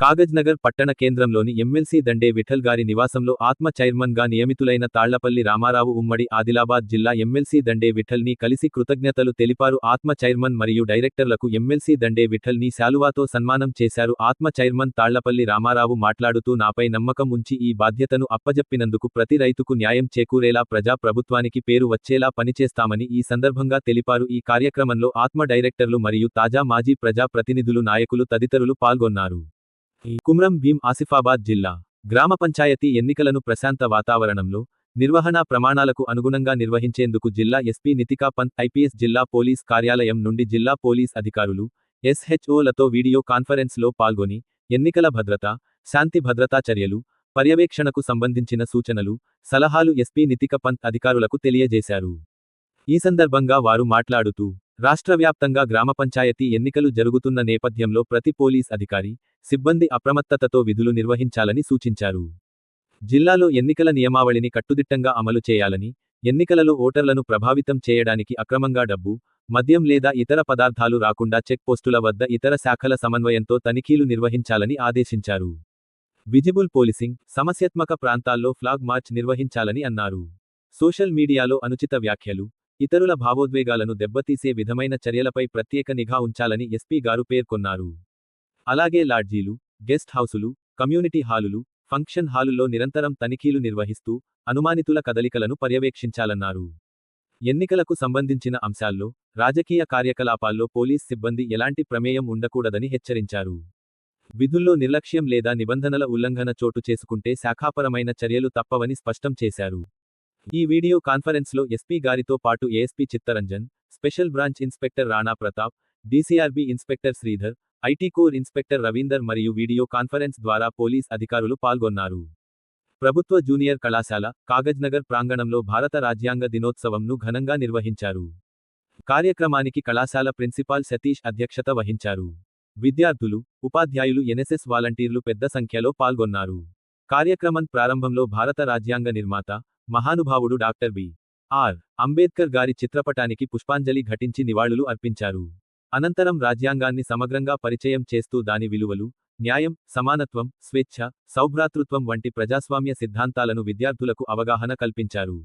కాగజ్నగర్ పట్టణ కేంద్రంలోని ఎమ్మెల్సీ దండే విఠల్ గారి నివాసంలో ఆత్మ చైర్మన్గా నియమితులైన తాళ్ళపల్లి రామారావు ఉమ్మడి ఆదిలాబాద్ జిల్లా ఎమ్మెల్సీ దండే విఠల్ని కలిసి కృతజ్ఞతలు తెలిపారు. ఆత్మ చైర్మన్ మరియు డైరెక్టర్లకు ఎమ్మెల్సీ దండే విఠల్ని శాలువాతో సన్మానం చేశారు. ఆత్మ చైర్మన్ తాళ్ళపల్లి రామారావు మాట్లాడుతూ నాపై నమ్మకం ఉంచి ఈ బాధ్యతను అప్పజెప్పినందుకు ప్రతి రైతుకు న్యాయం చేకూరేలా ప్రజా ప్రభుత్వానికి పేరు వచ్చేలా పనిచేస్తామని ఈ సందర్భంగా తెలిపారు. ఈ కార్యక్రమంలో ఆత్మ డైరెక్టర్లు మరియు తాజా మాజీ ప్రజా ప్రతినిధులు నాయకులు తదితరులు పాల్గొన్నారు. కుమ్రం భీం ఆసిఫాబాద్ జిల్లా గ్రామ పంచాయతీ ఎన్నికలను ప్రశాంత వాతావరణంలో నిర్వహణా ప్రమాణాలకు అనుగుణంగా నిర్వహించేందుకు జిల్లా ఎస్పీ నితికా పంత్ ఐపీఎస్ జిల్లా పోలీస్ కార్యాలయం నుండి జిల్లా పోలీస్ అధికారులు ఎస్హెచ్ఓలతో వీడియో కాన్ఫరెన్స్లో పాల్గొని ఎన్నికల భద్రత శాంతి భద్రతా చర్యలు పర్యవేక్షణకు సంబంధించిన సూచనలు సలహాలు ఎస్పీ నితిక పంత్ అధికారులకు తెలియజేశారు. ఈ సందర్భంగా వారు మాట్లాడుతూ రాష్ట్రవ్యాప్తంగా గ్రామ పంచాయతీ ఎన్నికలు జరుగుతున్న నేపథ్యంలో ప్రతి పోలీస్ అధికారి సిబ్బంది అప్రమత్తతతో విధులు నిర్వహించాలని సూచించారు. జిల్లాలో ఎన్నికల నియమావళిని కట్టుదిట్టంగా అమలు చేయాలని ఎన్నికలలో ఓటర్లను ప్రభావితం చేయడానికి అక్రమంగా డబ్బు మద్యం లేదా ఇతర పదార్థాలు రాకుండా చెక్ పోస్టుల వద్ద ఇతర శాఖల సమన్వయంతో తనిఖీలు నిర్వహించాలని ఆదేశించారు. విజిబుల్ పోలీసింగ్ సమస్యాత్మక ప్రాంతాల్లో ఫ్లాగ్ మార్చ్ నిర్వహించాలని అన్నారు. సోషల్ మీడియాలో అనుచిత వ్యాఖ్యలు ఇతరుల భావోద్వేగాలను దెబ్బతీసే విధమైన చర్యలపై ప్రత్యేక నిఘా ఉంచాలని ఎస్పీ గారు పేర్కొన్నారు. అలాగే లాడ్జీలు గెస్ట్ హౌసులు కమ్యూనిటీ హాలులు ఫంక్షన్ హాలుల్లో నిరంతరం తనిఖీలు నిర్వహిస్తూ అనుమానితుల కదలికలను పర్యవేక్షించాలన్నారు. ఎన్నికలకు సంబంధించిన అంశాల్లో రాజకీయ కార్యకలాపాల్లో పోలీస్ సిబ్బంది ఎలాంటి ప్రమేయం ఉండకూడదని హెచ్చరించారు. విధుల్లో నిర్లక్ష్యం లేదా నిబంధనల ఉల్లంఘన చోటు చేసుకుంటే శాఖాపరమైన చర్యలు తప్పవని స్పష్టం చేశారు. ఈ వీడియో కాన్ఫరెన్స్లో ఎస్పీ గారితో పాటు ASP Chittaranjan special branch inspector Rana Pratap DCRB inspector Sridhar IT core inspector Ravinder మరియు వీడియో కాన్ఫరెన్స్ ద్వారా పోలీస్ అధికారులు పాల్గొన్నారు. ప్రభుత్వ జూనియర్ కళాశాల కాగజ్నగర్ ప్రాంగణంలో భారత రాజ్యాంగ దినోత్సవంను ఘనంగా నిర్వహించారు. కార్యక్రమానికి కళాశాల ప్రిన్సిపాల్ సతీష్ అధ్యక్షత వహించారు. విద్యార్థులు ఉపాధ్యాయులు ఎన్ఎస్ఎస్ వాలంటీర్లు పెద్ద సంఖ్యలో పాల్గొన్నారు. కార్యక్రమం ప్రారంభంలో భారత రాజ్యాంగ నిర్మాత మహానుభావుడు డాక్టర్ బి. ఆర్. అంబేద్కర్ గారి చిత్రపటానికి పుష్పాంజలి ఘటించి నివాళులు అర్పించారు. అనంతరం రాజ్యాంగాన్ని సమగ్రంగా పరిచయం చేస్తూ దాని విలువలు న్యాయం సమానత్వం స్వేచ్ఛ సౌభ్రాతృత్వం వంటి ప్రజాస్వామ్య సిద్ధాంతాలను విద్యార్థులకు అవగాహన కల్పించారు.